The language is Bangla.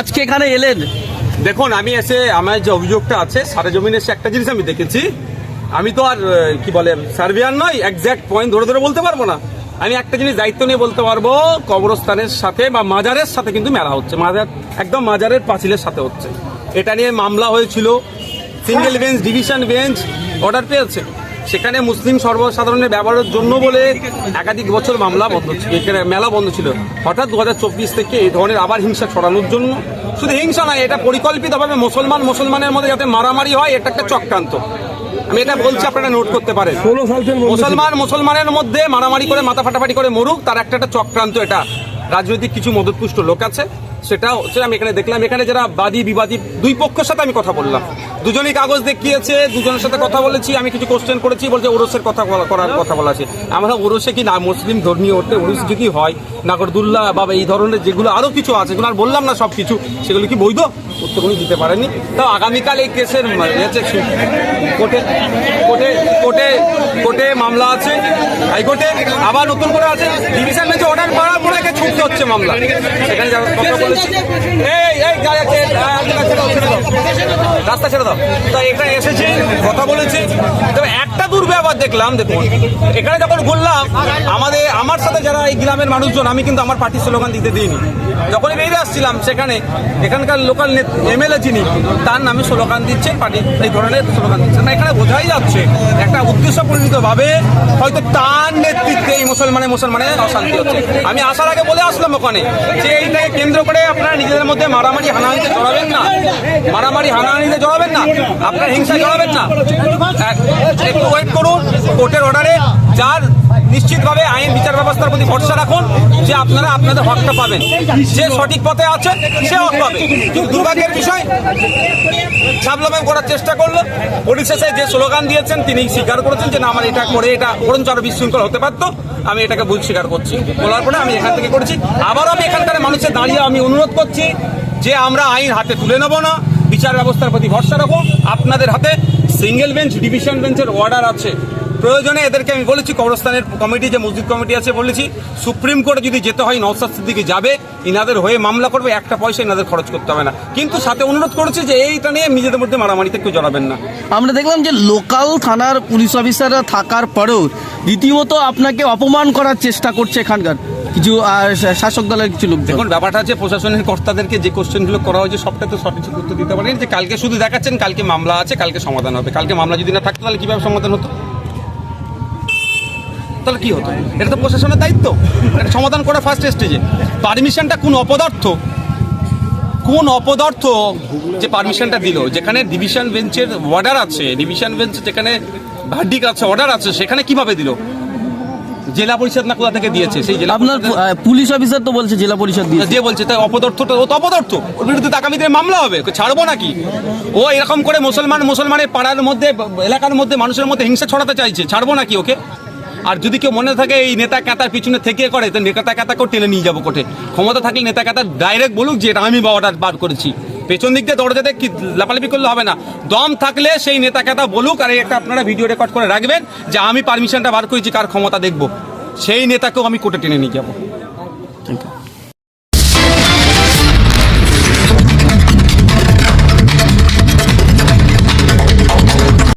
আজকে এখানে এলেন? দেখুন, আমি এসে আমার যে অভিযোগটা আছে সারা জমিনে এসে একটা জিনিস আমি দেখেছি। আমি তো আর কি বলে, সার্ভিয়ার নয় একজ্যাক্ট পয়েন্ট ধরে ধরে বলতে পারব না। আমি একটা জিনিস দায়িত্ব নিয়ে বলতে পারব, কবরস্থানের সাথে বা মাজারের সাথে কিন্তু মেলা হচ্ছে। মাজার, একদম মাজারের পাঁচিলের সাথে হচ্ছে। এটা নিয়ে মামলা হয়েছিল। Single bench division bench order পেয়েছে। সেখানে মুসলিম সর্বসাধারণের ব্যবহারের জন্য বলে একাধিক বছর মামলা বন্ধ ছিল এখানে মেলা বন্ধ ছিল। হঠাৎ দু হাজার চব্বিশ থেকে এই ধরনের আবার হিংসা ছড়ানোর জন্য শুধু হিংসা নয় এটা পরিকল্পিতভাবে মুসলমান মুসলমানের মধ্যে যাতে মারামারি হয় এটা একটা চক্রান্ত। আমি এটা বলছি আপনারা নোট করতে পারেন। মুসলমান মুসলমানের মধ্যে মারামারি করে মাথা ফাটাফাটি করে মরুক তার একটা একটা চক্রান্ত এটা। রাজনৈতিক কিছু মদতপুষ্ট লোক আছে সেটা হচ্ছে আমি এখানে দেখলাম। এখানে যারা বাদী, বিবাদী, দুই পক্ষের সাথে আমি কথা বললাম। দুজনই কাগজ দেখিয়েছে, দুজনের সাথে কথা বলেছি, আমি কিছু কোশ্চেন করেছি, বলছে ওরসের কথা করার কথা বলা আছে। আমরা ওরসে কি না, মুসলিম ধর্মীয় ওঠে ওরস যদি হয় নাগরদুল্লাহ বা এই ধরনের যেগুলো আরও কিছু আছে, যেগুলো আর বললাম না সব কিছু সেগুলো কি বৈধ? উত্তর উনি দিতে পারেনি তো আগামীকাল এই কেসের কোর্টে কোর্টে কোর্টে কোর্টে মামলা আছে, হাইকোর্টে আবার নতুন করে আছে। ডিভিশন বেঞ্চে অর্ডার করার পরে হচ্ছে মামলা। সেখানে কথা রাস্তা ছেড়ে দাও। তো এখানে এসেছে, কথা বলেছি। তবে একটা দুর্ব্যবহার দেখলাম, দেখুন। এখানে যখন বললাম, আমাদের, আমার সাথে যারা এই গ্রামের মানুষজন, আমি কিন্তু আমার পার্টির স্লোগান দিতে দিইনি। যখনই বেরিয়ে আসছিলাম সেখানে, এখানকার লোকাল এমএলএ যিনি, তার নামে স্লোগান দিচ্ছেন পার্টি, এই ধরনের স্লোগান দিচ্ছেন না, এখানে বোঝাই যাচ্ছে, একটা উদ্দেশ্য ভাবে হয়তো তার নেতৃত্বে এই মুসলমানে মুসলমানে অশান্তি হচ্ছে। আমি আসার আগে বলে আসলাম ওখানে যে এইটাকে কেন্দ্র করে আপনারা নিজেদের মধ্যে মারামারি, হানাহানিতে জড়াবেন না। মারামারি, হানাহানিতে জড়াবেন না। আপনার হিংসা জড়াবেন না। এক- একটু ওয়েট করুন, কোর্টের অর্ডারে যার নিশ্চিতভাবে আইন, বিচার ব্যবস্থার প্রতি ভরসা রাখুন, যে আপনারা আপনাদের হকটা পাবেন। যে সঠিক পথে আছে সে হক পাবে। দুর্ভাগ্যের বিষয় সাবলম্বন করার চেষ্টা করল। পরিশেষে যে স্লোগান দিয়েছেন, তিনি স্বীকার করেছেন যে, না, আমার এটা করে, এটা বরঞ্চ আরও বিশৃঙ্খল হতে পারতো। আমি এটাকে ভুল স্বীকার করছি। বলার পরে আমি এখান থেকে করেছি। আবারও আমি এখানকার মানুষের দাঁড়িয়ে আমি অনুরোধ করছি যে, আমরা আইন হাতে তুলে নেব না, বিচার ব্যবস্থার প্রতি ভরসা রাখো। আপনাদের হাতে সিঙ্গেল বেঞ্চ ডিভিশন বেঞ্চের অর্ডার আছে। প্রয়োজনে এদেরকে আমি বলেছি কবরস্থানের কমিটি যে মসজিদ কমিটি আছে বলেছি সুপ্রিম কোর্টে যদি যেতে হয় নওসাদ সিদ্দিকি যাবে ইনাদের হয়ে মামলা করবে একটা পয়সা ইনাদের খরচ করতে হবে না। কিন্তু সাথে অনুরোধ করেছি যে এইটা নিয়ে নিজেদের মধ্যে মারামারিতে কেউ জড়াবেন না। আমরা দেখলাম যে লোকাল থানার পুলিশ অফিসাররা থাকার পরেও রীতিমতো আপনাকে অপমান করার চেষ্টা করছে এখানকার। কিছু শাসক দলের কিছু লোক দেখুন ব্যাপারটা হচ্ছে প্রশাসনের কর্তাদেরকে যে কোশ্চেনগুলো করা হয়েছে সবটা তো সঠিক উত্তর দিতে পারেন। যে কালকে শুধু দেখাচ্ছেন কালকে মামলা আছে কালকে সমাধান হবে। কালকে মামলা যদি না থাকতো তাহলে কীভাবে সমাধান হতো? তাহলে কি হতো? এটা তো প্রশাসনের দায়িত্ব। এটা সমাধান করা ফার্স্ট স্টেজে পারমিশনটা কোন অপদার্থ? কোন অপদার্থ যে পারমিশনটা দিল? যেখানে ডিভিশন বেঞ্চের অর্ডার আছে ডিভিশন বেঞ্চ যেখানে ভার্ডিক আছে অর্ডার আছে সেখানে কীভাবে দিল? জেলা পরিষদ না কোথা থেকে দিয়েছে? সেই জেলা আপনার পুলিশ অফিসার তো বলছে জেলা পরিষদ দিয়ে যে বলছে তাই অপদার্থটা ও তো অপদার্থ। ওর বিরুদ্ধে আগামী দিনে মামলা হবে। ছাড়বো নাকি? ও এরকম করে মুসলমান মুসলমানের পাড়ার মধ্যে এলাকার মধ্যে মানুষের মধ্যে হিংসা ছড়াতে চাইছে। ছাড়বো নাকি ওকে? আর যদি কেউ মনে থাকে এই নেতা কাতার পিছনে থেকে করে, তো নেতা কাতাকেও টেনে নিয়ে যাব কোর্টে। ক্ষমতা থাকলে নেতা কাতার ডাইরেক্ট বলুক যে এটা আমি বাবাটা বার করেছি। পেছন দিক দিয়ে দরজাতে কি লাপালাপি করলে হবে না। দম থাকলে সেই নেতা কাতা বলুক আর একটা আপনারা ভিডিও রেকর্ড করে রাখবেন যে আমি পারমিশনটা বার করেছি, কার ক্ষমতা দেখব। সেই নেতাকেও আমি কোর্টে টেনে নিয়ে যাব। Thank you.